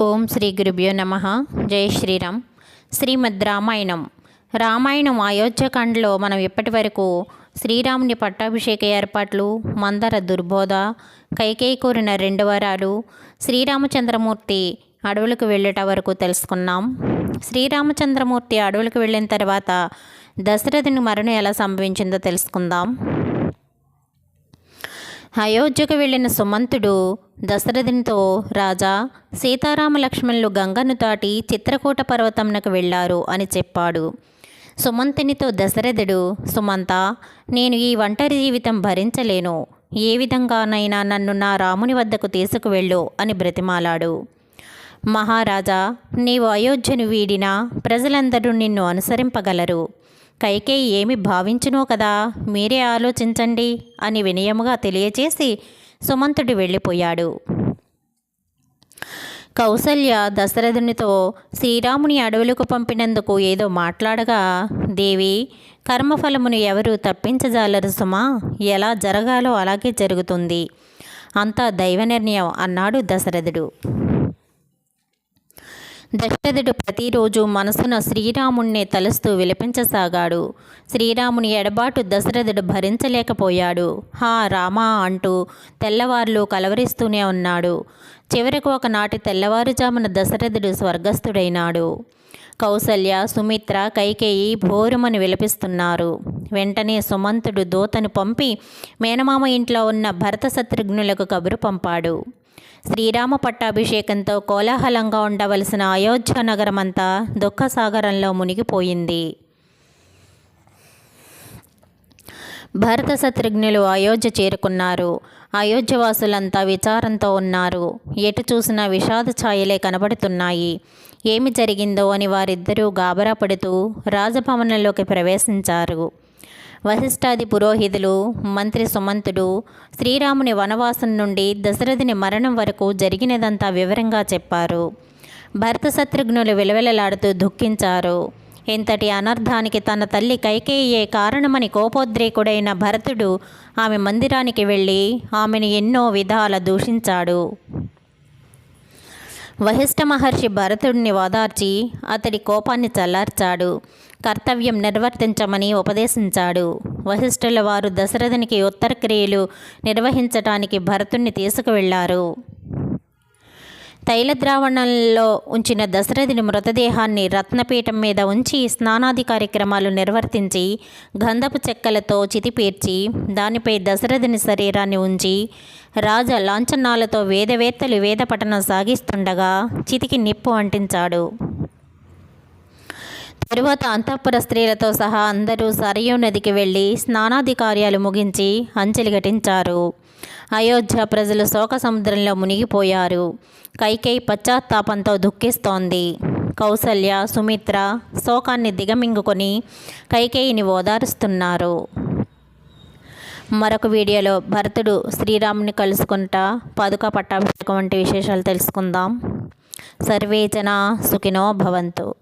ఓం శ్రీ గురుభ్యో నమ. జై శ్రీరామ్. శ్రీమద్ రామాయణం. రామాయణం అయోధ్యకాండలో మనం ఇప్పటి వరకు శ్రీరాముని పట్టాభిషేక ఏర్పాట్లు మందర దుర్బోధ కైకేయి కోరిన రెండు వరాలు శ్రీరామచంద్రమూర్తి అడవులకు వెళ్ళేట వరకు తెలుసుకున్నాం. శ్రీరామచంద్రమూర్తి అడవులకు వెళ్ళిన తర్వాత దశరథుని మరణం ఎలా సంభవించిందో తెలుసుకుందాం. అయోధ్యకు వెళ్ళిన సుమంతుడు దశరథునితో రాజా సీతారామ లక్ష్మణులు గంగను దాటి చిత్రకూట పర్వతంనకు వెళ్ళారు అని చెప్పాడు. సుమంతునితో దశరథుడు సుమంత నేను ఈ ఒంటరి జీవితం భరించలేను. ఏ విధంగానైనా నన్ను నా రాముని వద్దకు తీసుకువెళ్ళు అని బ్రతిమాలాడు. మహారాజా నీవు అయోధ్యను వీడినా ప్రజలందరూ నిన్ను అనుసరింపగలరు. కైకేయి ఏమి భావించునో కదా మీరే ఆలోచించండి అని వినయముగా తెలియచేసి సుమంతుడు వెళ్ళిపోయాడు. కౌసల్య దశరథునితో శ్రీరాముని అడవులకు పంపినందుకు ఏదో మాట్లాడగా దేవి కర్మఫలమును ఎవరు తప్పించజాలరు సుమా? ఎలా జరగాలో అలాగే జరుగుతుంది. అంతా దైవ నిర్ణయం అన్నాడు దశరథుడు. దశరథుడు ప్రతిరోజు మనసున శ్రీరాముణ్ణి తలుస్తూ విలపించసాగాడు. శ్రీరాముని ఎడబాటు దశరథుడు భరించలేకపోయాడు. హా రామా అంటూ తెల్లవార్లు కలవరిస్తూనే ఉన్నాడు. చివరకు ఒకనాటి తెల్లవారుజామున దశరథుడు స్వర్గస్థుడైనాడు. కౌసల్య సుమిత్ర కైకేయి భోరుమని విలపిస్తున్నారు. వెంటనే సుమంతుడు దూతను పంపి మేనమామ ఇంట్లో ఉన్న భరత శత్రుఘ్నులకు కబురు పంపాడు. శ్రీరామ పట్టాభిషేకంతో కోలాహలంగా ఉండవలసిన అయోధ్య నగరమంతా దుఃఖసాగరంలో మునిగిపోయింది. భరత శత్రుఘ్నులు అయోధ్య చేరుకున్నారు. అయోధ్యవాసులంతా విచారంతో ఉన్నారు. ఎటు చూసినా విషాద ఛాయలే కనబడుతున్నాయి. ఏమి జరిగిందో అని వారిద్దరూ గాబరా పడుతూ రాజభవనంలోకి ప్రవేశించారు. వశిష్ఠాది పురోహితులు మంత్రి సుమంతుడు శ్రీరాముని వనవాసం నుండి దశరథుని మరణం వరకు జరిగినదంతా వివరంగా చెప్పారు. భరత శత్రుఘ్నులు విలవిలలాడుతూ దుఃఖించారు. ఇంతటి అనర్థానికి తన తల్లి కైకేయే కారణమని కోపోద్రేకుడైన భరతుడు ఆమె మందిరానికి వెళ్ళి ఆమెను ఎన్నో విధాల దూషించాడు. వహిష్ఠ మహర్షి భరతుడిని ఓదార్చి అతడి కోపాన్ని చల్లార్చాడు. కర్తవ్యం నిర్వర్తించమని ఉపదేశించాడు. వశిష్ఠుల వారు దశరథునికి ఉత్తర క్రియలు నిర్వహించటానికి భరతుణ్ణి తీసుకువెళ్ళారు తైల ద్రావణంలో ఉంచిన దశరథుని మృతదేహాన్ని రత్నపీఠం మీద ఉంచి స్నానాది కార్యక్రమాలు నిర్వర్తించి గంధపు చెక్కలతో చితిపేర్చి దానిపై దశరథుని శరీరాన్ని ఉంచి రాజ లాంఛనాలతో వేదవేత్తలు వేద పఠనం సాగిస్తుండగా చితికి నిప్పు అంటించాడు. తరువాత అంతఃపుర స్త్రీలతో సహా అందరూ సరయూ నదికి వెళ్ళి స్నానాది కార్యాలు ముగించి అంచెలి ఘటించారు. అయోధ్య ప్రజలు శోక సముద్రంలో మునిగిపోయారు. కైకేయి పశ్చాత్తాపంతో దుఃఖిస్తోంది. కౌసల్య సుమిత్ర శోకాన్ని దిగమింగుకొని కైకేయిని ఓదారుస్తున్నారు. మరొక వీడియోలో భరతుడు శ్రీరాముని కలుసుకుంటా పాదుక పట్టాభిషేకం వంటి విశేషాలు తెలుసుకుందాం. సర్వే జనా సుఖినో భవంతు.